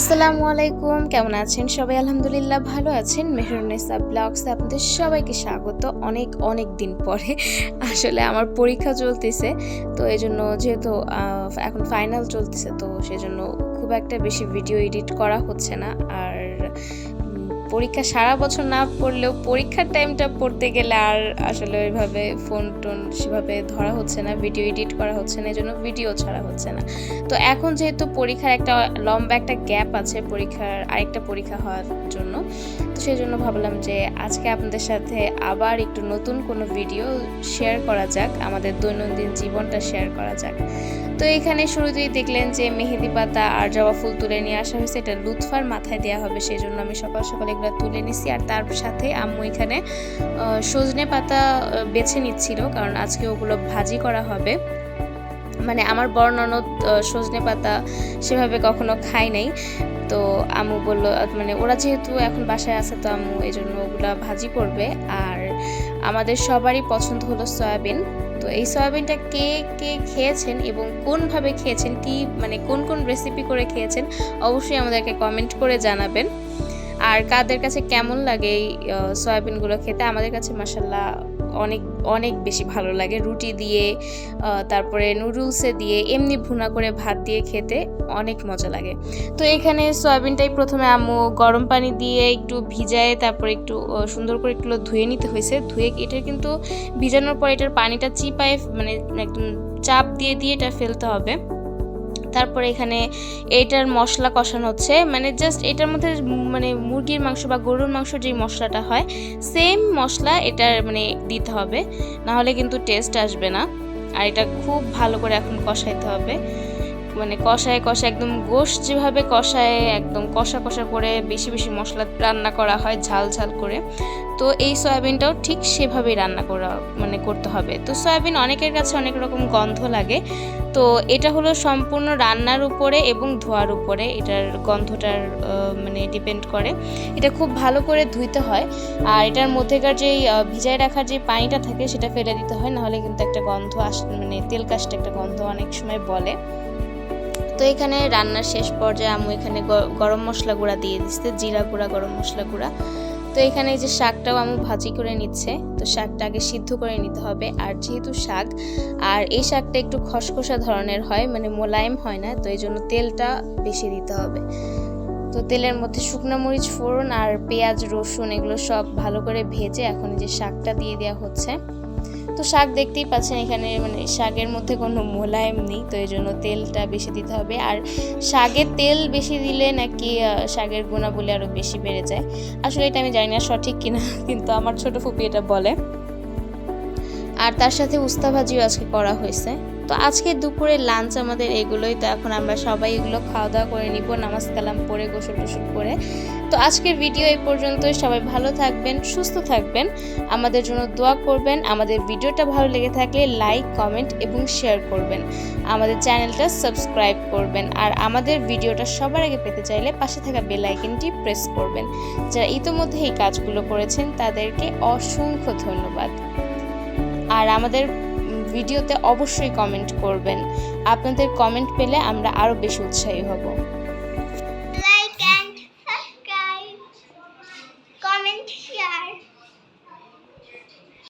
আসসালামু আলাইকুম, কেমন আছেন সবাই? আলহামদুলিল্লাহ ভালো আছেন। মেহরুনেসা ব্লগসে আপনাদের সবাইকে স্বাগত। অনেক অনেক দিন পরে আসলে আমার পরীক্ষা চলতেছে, তো এই জন্য যেহেতু এখন ফাইনাল চলতেছে, তো সেজন্য খুব একটা বেশি ভিডিও এডিট করা হচ্ছে না। আর পরীক্ষা সারা বছর না পড়লেও পরীক্ষার টাইমটা পড়তে গেলে আর আসলে ওইভাবে ফোন টোন সেভাবে ধরা হচ্ছে না ভিডিও এডিট করা হচ্ছে না এই জন্য ভিডিও ছাড়া হচ্ছে না। তো এখন যেহেতু পরীক্ষার একটা লম্বা একটা গ্যাপ আছে পরীক্ষার আরেকটা পরীক্ষা হওয়ার জন্য, তো সেই জন্য ভাবলাম যে আজকে আপনাদের সাথে আবার একটু নতুন কোনো ভিডিও শেয়ার করা যাক, আমাদের দৈনন্দিন জীবনটা শেয়ার করা যাক। তো এখানে শুরুতেই দেখলেন যে মেহেদি পাতা আর জবা ফুল তুলে নিয়ে আসা হয়েছে। এটা লুৎফার মাথায় দেওয়া হবে সেই জন্য আমি সকাল সকাল এগুলো তুলে নিছি। আর তার সাথে আম্মু এখানে সজনে পাতা বেছে নিচ্ছিল, কারণ আজকে ওগুলো ভাজি করা হবে। মানে আমার বড় ননদ সজনে পাতা সেভাবে কখনো খাই নাই। তো আম্মু বলল মানে ওরা যেহেতু এখন বাসায় আছে, তো আম্মু এই জন্য ওগুলা ভাজি করবে। আর আমাদের সবারই পছন্দ হলো সয়াবিন। তো এই সয়াবিনটা কে কে খেয়েছেন এবং কোনভাবে খেয়েছেন, কি মানে কোন কোন রেসিপি করে খেয়েছেন, অবশ্যই আমাদেরকে কমেন্ট করে জানাবেন। আর কাদের কাছে কেমন লাগে এই সয়াবিনগুলো খেতে, আমাদের কাছে মাসাল্লাহ অনেক অনেক বেশি ভালো লাগে। রুটি দিয়ে তারপরে নুডলসে দিয়ে, এমনি ভুনা করে ভাত দিয়ে খেতে অনেক মজা লাগে। তো এখানে সয়াবিনটাই প্রথমে আম্মু গরম পানি দিয়ে একটু ভিজায়, তারপরে একটু সুন্দর করে একটু ধুয়ে নিতে হয়েছে। ধুয়ে এটা কিন্তু ভিজানোর পর এটার পানিটা চিপায় মানে একদম চাপ দিয়ে দিয়ে এটা ফেলতে হবে। তারপরে এখানে এইটার মশলা কষানো হচ্ছে। মানে জাস্ট এটার মধ্যে মানে মুরগির মাংস বা গরুর মাংস যে মশলাটা হয় সেম মশলা এটার মানে দিতে হবে। নাহলে কিন্তু টেস্ট আসবে না। আর এটা খুব ভালো করে এখন কষাইতে হবে। মানে কষায় কষা একদম গোশ যেভাবে কষায়, একদম কষা কষা করে বেশি বেশি মশলা রান্না করা হয়, ঝাল ঝাল করে। তো এই সয়াবিনটাও ঠিক সেভাবেই রান্না করা মানে করতে হবে। তো সয়াবিন অনেকের কাছে অনেক রকম গন্ধ লাগে। তো এটা হলো সম্পূর্ণ রান্নার উপরে এবং ধোয়ার উপরে। এটার গন্ধটার মানে ডিপেন্ড করে। এটা খুব ভালো করে ধুইতে হয়। আর এটার মধ্যেকার যেই ভিজায় রাখার যে পানিটা থাকে সেটা ফেলে দিতে হয়। নাহলে কিন্তু একটা গন্ধ আস মানে তেল কাশটা একটা গন্ধ অনেক সময় বলে। তো এখানে রান্নার শেষ পর্যায়ে আমি এখানে গরম মশলা গুঁড়া দিয়ে দিচ্ছে, জিরা গুঁড়া, গরম মশলা গুঁড়া। তো এখানে যে শাকটাও আম্মু ভাজি করে নিচ্ছে, তো শাকটা আগে সিদ্ধ করে নিতে হবে। আর যেহেতু শাক, আর এই শাকটা একটু খসখসা ধরনের হয় মানে মোলায়েম হয় না, তো এই জন্য তেলটা বেশি দিতে হবে। তো তেলের মধ্যে শুকনো মরিচ ফোড়ন আর পেঁয়াজ, রসুন এগুলো সব ভালো করে ভেজে এখন যে শাকটা দিয়ে দেওয়া হচ্ছে। তো শাক দেখতেই পাচ্ছেন এখানে মানে শাকের মধ্যে কোনো মোলায়েম নেই, তো এই জন্য তেলটা বেশি দিতে হবে। আর শাকের তেল বেশি দিলে নাকি শাকের গুণাবলী আরও বেশি বেড়ে যায়। আসলে এটা আমি জানি না সঠিক কিনা, কিন্তু আমার ছোট ফুপি এটা বলে। আর তার সাথে উস্তা ভাজিও আজকে করা হয়েছে। তো আজকে দুপুরে লাঞ্চ আমাদের এগুলোই, তো এখন আমরা সবাই এগুলো খাওয়া দাওয়া করে নিব, নামাজ কালাম পরে গোসল টোসল করে। তো আজকের ভিডিও এই পর্যন্তই, সবাই ভালো থাকবেন, সুস্থ থাকবেন, আমাদের জন্য দোয়া করবেন, আমাদের ভিডিওটা ভালো লেগে থাকলে লাইক কমেন্ট এবং শেয়ার করবেন। আমাদের চ্যানেলটা সাবস্ক্রাইব করবেন, আর আমাদের ভিডিওটা সবার আগে পেতে চাইলে পাশে থাকা বেল আইকনটি প্রেস করবেন। যারা ইতোমধ্যে এই কাজগুলো করেছেন, তাদেরকে অসংখ্য ধন্যবাদ। আর আমাদের ভিডিওতে অবশ্যই কমেন্ট করবেন। আপনাদের কমেন্ট পেলে আমরা আরও বেশি উৎসাহী হব।